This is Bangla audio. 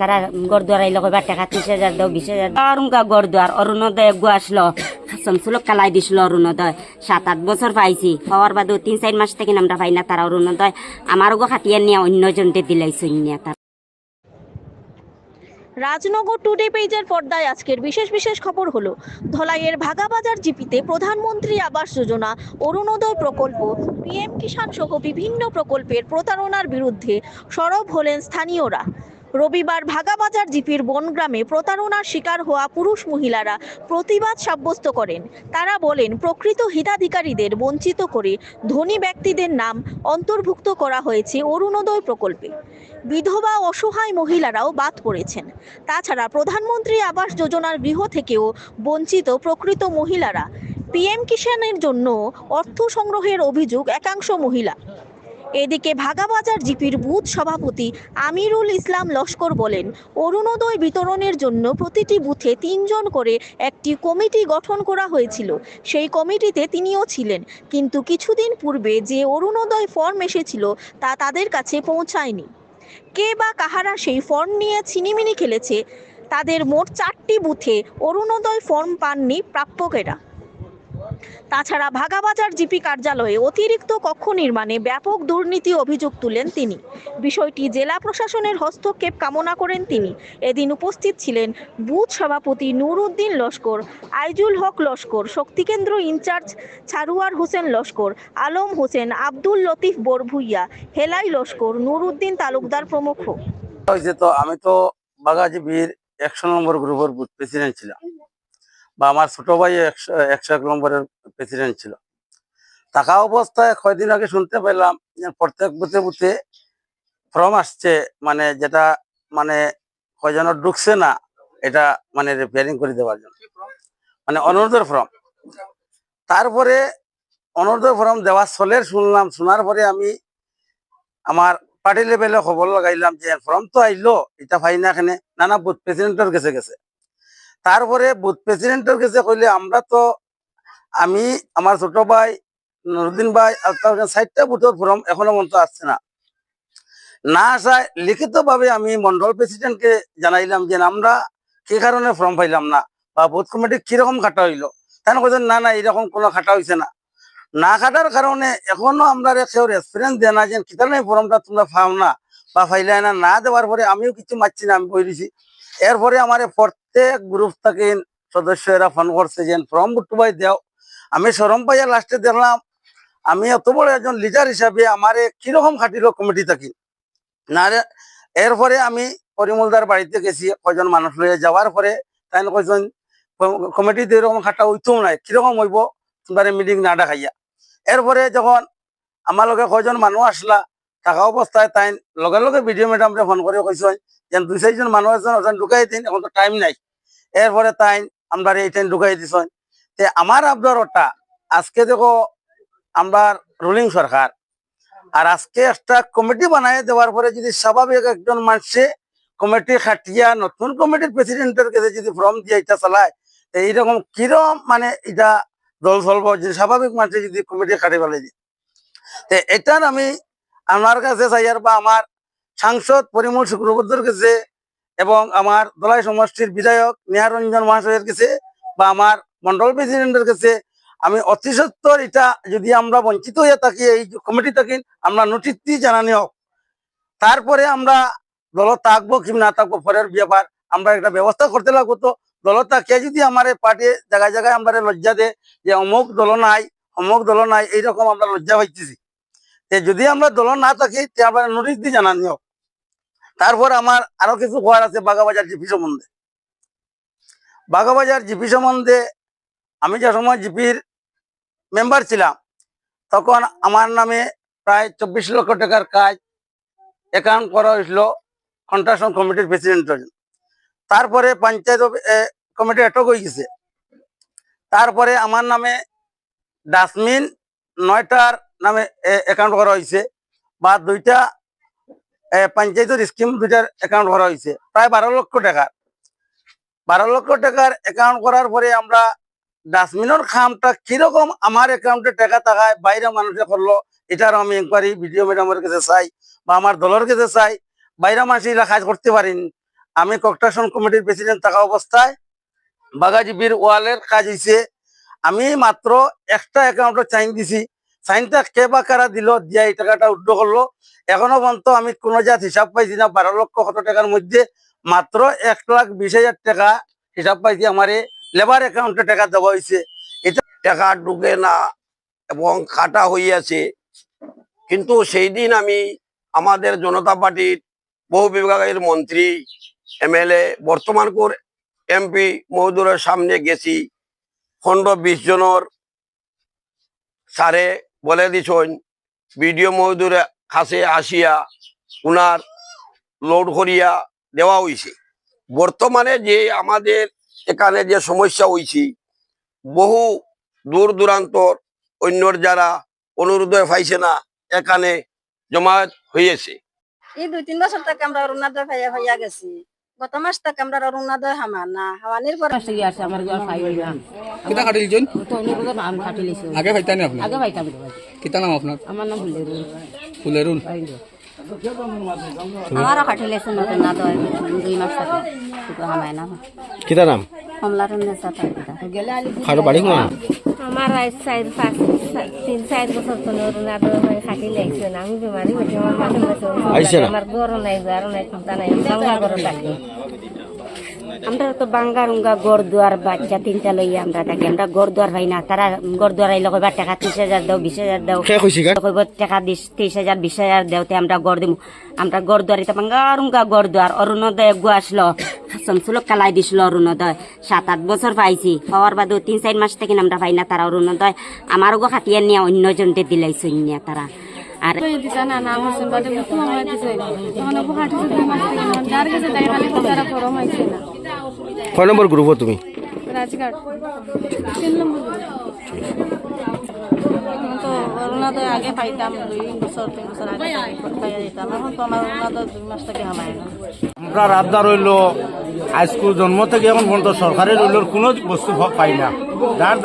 তারা কইবার টাকা হাজার দাও, বিশ হাজার আর অরুণোদয় আসলো। কালাই দিছিল অরুণোদয়। সাত, আট বছর পাইছি। পাওয়ার তিন, চার মাস থেকে আমরা পাই না তারা অরুণোদয়। আমার গো খাটিয়ে নিয়ে অন্যজনকে নিয়ে তারা। রাজনগর টুডে পেজের পর্দায় আজকের বিশেষ বিশেষ খবর হলো, ধলাইয়ের ভাগাবাজার জিপিতে প্রধানমন্ত্রী আবাস যোজনা, অরুণোদয় প্রকল্প, পিএম কিষাণ সহ বিভিন্ন প্রকল্পের প্রতারণার বিরুদ্ধে সরব হলেন স্থানীয়রা। রবিবার ভাগাবাজার জিপির বনগ্রামে প্রতারণার শিকার হওয়া পুরুষ মহিলারা প্রতিবাদ সাব্যস্ত করেন। তারা বলেন, প্রকৃত হিতাধিকারীদের বঞ্চিত করে ধনী ব্যক্তিদের নাম অন্তর্ভুক্ত করা হয়েছে অরুণোদয় প্রকল্পে। বিধবা অসহায় মহিলারাও বাদ পড়েছেন। তাছাড়া প্রধানমন্ত্রী আবাস যোজনার গৃহ থেকেও বঞ্চিত প্রকৃত মহিলারা। পিএম কিষাণের জন্য অর্থ সংগ্রহের অভিযোগ একাংশ মহিলা। এদিকে ভাগাবাজার জিপির বুথ সভাপতি আমিরুল ইসলাম লস্কর বলেন, অরুণোদয় বিতরণের জন্য প্রতিটি বুথে তিনজন করে একটি কমিটি গঠন করা হয়েছিল। সেই কমিটিতে তিনিও ছিলেন। কিন্তু কিছুদিন পূর্বে যে অরুণোদয় ফর্ম এসেছিল, তা তাদের কাছে পৌঁছায়নি। কে বা কাহারা সেই ফর্ম নিয়ে ছিনিমিনি খেলেছে, তাদের মোট চারটি বুথে অরুণোদয় ফর্ম পাননি প্রাপকেরা তাছাড়া ভাগাবাজার জিপি কার্যালয়ে অতিরিক্ত কক্ষ নির্মাণে ব্যাপক দুর্নীতি অভিযোগ তুলেন তিনি। বিষয়টি জেলা প্রশাসনের হস্তক্ষেপ কামনা করেন তিনি। এদিন উপস্থিত ছিলেন বুথ সভাপতি নুরউদ্দিন লস্কর, আইজুল হক লস্কর, শক্তিকেন্দ্র ইনচার্জ ছারুয়ার হোসেন লস্কর, আলম হোসেন, আব্দুল লতিফ বোরভুইয়া, হেলাই লস্কর নুরউদ্দিন তালুকদার প্রমুখ। তো আমি তো একশো নম্বর গ্রুপের বুথ প্রেসিডেন্ট ছিলাম। বা আমার ছোট ভাই একশো একশো এক নম্বরের প্রেসিডেন্ট ছিল। থাকা অবস্থায় কয়দিন আগে শুনতে পেলাম প্রত্যেক বুথে বুথে ফর্ম আসছে মানে যেটা মানে কয়জনের ঢুকছে না, এটা মানে রিপেয়ারিং করে দেওয়ার জন্য। মানে অনুরোধের ফর্ম। তারপরে অনুরোধের ফর্ম দেওয়া চলের শুনলাম, শোনার পরে আমি আমার পার্টি লেভেলে খবর লাগাইলাম যে ফর্ম তো আইলো, এটা ফাই না এখানে নানা বুথ প্রেসিডেন্টের কাছে গেছে। তারপরে বুথ প্রেসিডেন্টের কাছে কইলে, আমরা তো, আমি আমার ছোট ভাই, নুরুদ্দিন ভাই ষাটটা বুথের ফর্ম এখনও পর্যন্ত আসছে না। না আসায় লিখিত ভাবে আমি মন্ডল প্রেসিডেন্টকে জানাইলাম যে, আমরা কি কারণে ফর্ম পাইলাম না? বা বুথ কমিটি কীরকম খাটা হইল? তাই কইছেন না না এরকম কোনো খাটা হইছে না। না কাটার কারণে এখনও আমরা কেউ রেসপিরেন্স দেয় না যে কিতানে ফর্মটা তোমরা পাও না? বা ফাইলাই না দেওয়ার পরে আমিও কিছু মারছি না, আমি বই দিছি এরপরে আমার প্রত্যেক গ্রুপ থেকে সদস্যরা ফোন করছে যে ফর্ম বুটুবাই দেও। আমি সরম পাইয়া লাস্টে দেখলাম, আমি এত বড় একজন লিডার হিসাবে আমারে কীরকম খাটিল কমিটি থাকি? না এরপরে আমি পরিমলদার বাড়িতে গেছি, কয়জন মানুষ লইয়া যাওয়ার পরে তাই কয়জন কমিটিতে এরকম খাটা হইতেও নাই, কীরকম হইব? মিটিং না ডাকাইয়া এরপরে যখন আমার লগে কয়জন মানুষ আসলা থাকা অবস্থায় তাই লগে লগে ভিডিও ম্যাডামরে ফোন করে কইছেন যে দুই চারজন মানুষ আছেন ওখান ঢুকাই দিন, এখন তো টাইম নাই। এরপরে তাই আমরা এই টাইম ঢুকাই দিছেন তে আমার আবদার ওটা আজকে দেখো আমরা রুলিং সরকার আর আজকে একটা কমিটি বানাই দেওয়ার পরে যদি স্বাভাবিক একজন মানুষে কমিটি খাটিয়া, নতুন কমিটির প্রেসিডেন্টের কাছে যদি ফর্ম দিয়ে এটা চালায়, তো এইরকম কিরম মানে এটা দল চলবো, যদি স্বাভাবিক মানুষে যদি কমিটি খাটি ফেলে দিয়ে তো এটার আমি আমার কাছে চাইয়ার বা আমার সাংসদ পরিমল শুক্রবদ্ধর কাছে এবং আমার দলাই সমষ্টির বিধায়ক নিহারঞ্জন মহাশয়ের কাছে বা আমার মন্ডল প্রেসিডেন্টের কাছে, আমি অতি সত্তর এটা যদি আমরা বঞ্চিত হয়ে থাকি, এই কমিটি থাকি, আমরা নোটিশ দিয়ে জানানি হোক। তারপরে আমরা দল থাকব কি না থাকব, পরের ব্যাপার আমরা একটা ব্যবস্থা করতে লাগবো। তো দল থাকিয়ে যদি আমার পার্টি জায়গায় জায়গায় আমরা লজ্জা দে যে অমুক দল নাই, অমুক দল নাই, এইরকম আমরা লজ্জা পাইতেছি। তে যদি আমরা দল না থাকি, তে নোটিশ দিয়ে জানানি তারপর আমার আরও কিছু খোয়ার আছে বাগাবাজার জিপি সম্বন্ধে। বাগাবাজার জিপি সম্বন্ধে আমি যে সময় জিপির মেম্বার ছিলাম, তখন আমার নামে প্রায় চব্বিশ লক্ষ টাকার কাজ অ্যাকাউন্ট করা হয়েছিল কন্ট্রাকশন কমিটির প্রেসিডেন্ট তারপরে পঞ্চায়েত কমিটি এটক হয়ে গেছে। তারপরে আমার নামে ডাস্টবিন নয়টার নামে অ্যাকাউন্ট করা হয়েছে বা দুইটা পঞ্চায়েতের স্কিম দুইটার অ্যাকাউন্ট করা হয়েছে প্রায় বারো লক্ষ টাকার। বারো লক্ষ টাকার অ্যাকাউন্ট করার পরে আমরা ডাস্টবিনের খামটা কীরকম আমার অ্যাকাউন্টে টাকা থাকায় বাইরে মানুষে করল, এটার আমি ইনকোয়ারি ভিডিও ম্যাডামের কাছে চাই বা আমার দলের কাছে চাই, বাইরে মানুষ এরা কাজ করতে পারেন। আমি ককটাশন কমিটির প্রেসিডেন্ট থাকা অবস্থায় বাগাজিবির ওয়ালের কাজ হয়েছে আমি মাত্র একটা অ্যাকাউন্টে চাইন দিছি সাইনটা কে বা কারা দিল, দিয়া এই টাকাটা উড্ড করল। এখনও পর্যন্ত আমি কোনো জাত হিসাব পাইছি না বারো লক্ষ কত টাকার মধ্যে মাত্র এক লাখ বিশ হাজার টাকা হিসাব পাইছি আমার লেবার অ্যাকাউন্টে টাকা দেওয়া হয়েছে এটা টাকা ঢুকে না এবং কাটা হইয়াছে কিন্তু সেই দিন আমি আমাদের জনতা পার্টির বহু বিভাগের মন্ত্রী, এমএলএ বর্তমানকর এমপি মহোদয়ের সামনে গেছি। পনেরো বিশ জনের সারে বলে দিছন বিডিও মহোদয়ের কাছে আসিয়া উনার লোড করিয়া দেওয়া হইছে। বর্তমানে যে আমাদের এখানে যে সমস্যা হইছে, বহু দূর দূরান্তর অন্যর যারা অনুরোধ পাইছে না, এখানে জমায়েত হয়েছে এই দুই তিন বছর থেকে আমরা অরুণাদয় ভাইয়া ভাইয়া গেছি। গত মাস থেকে আমরা অরুণাদয় হামা না। হাওয়ানির পরে কষ্ট আছে আমার গা খাই হইলাম কিতা কাটিলছেন তো অন্য কোনো নাম কাটি লিছো আগে পাইতানি আপনি? আগে পাইতাম তো কিতা নাম আপনার আমার নাম ভুলে ফুলেরুল আমারও কাটি লেছো নতুন না দয়। দুই মাস থাকে। শুধু হামায় না। কিতা নাম? কমলার নেশা থাকে গেলে আলি খাটো বাড়ি কোন আমার চার পাঁচ তিন চার বছর তো অরুণাদ হয়ে খাটি লাগছে না আমি বেমারি হয়েছি আমার আইছে না? আমার গরম নাই গরম নাই চিন্তা নাই গঙ্গা গরম থাকি আমরা তো বাঙ্গার উঙ্গা গড় দুয়ার বাচ্চা তিনটা লইয়া আমরা থাকি। আমরা গড় দুয়ার ভাই না তারা গড় দুয়ার আইলে কইবা টাকা ত্রিশ হাজার দাও বিশ হাজার দাও। কে কইছি গা? কইব টাকা দিস ত্রিশ হাজার বিশ হাজার দেওতে আমরা গড় দিমু। আমরা গড় দুয়ার এটা বাঙ্গার উঙ্গা গড় দুয়ার অরুণোদয় গু আসলো। শামসুলক কালাই দিছিল অরুণোদয়। সাত আট বছর পাইছি। পাওয়ার বাদেও তিন চার মাস থেকে আমরা পাই না তারা অরুণোদয়। আমারও গো খাটিয়ে নিয়ে অন্য জনতে দিলাইছে নিয়ে তারা। আর বাদে আমার কাছে গরম হয়েছে না। কয় নম্বর গ্রুপ তুমি? রাজঘাট। তিন নম্বর তো অরুণাদয় আগে পাইতাম দুই বছর তিন বছর আগে পাইয়া যেতাম। এখন তো আমার অরুণাদয় দুই মাস থেকে হামায় না। আমরা রাবদা রইল হাইস্কুল জন্ম থেকে এখন পর্যন্ত সরকারি রইল কোনো বস্তু পাই না। যার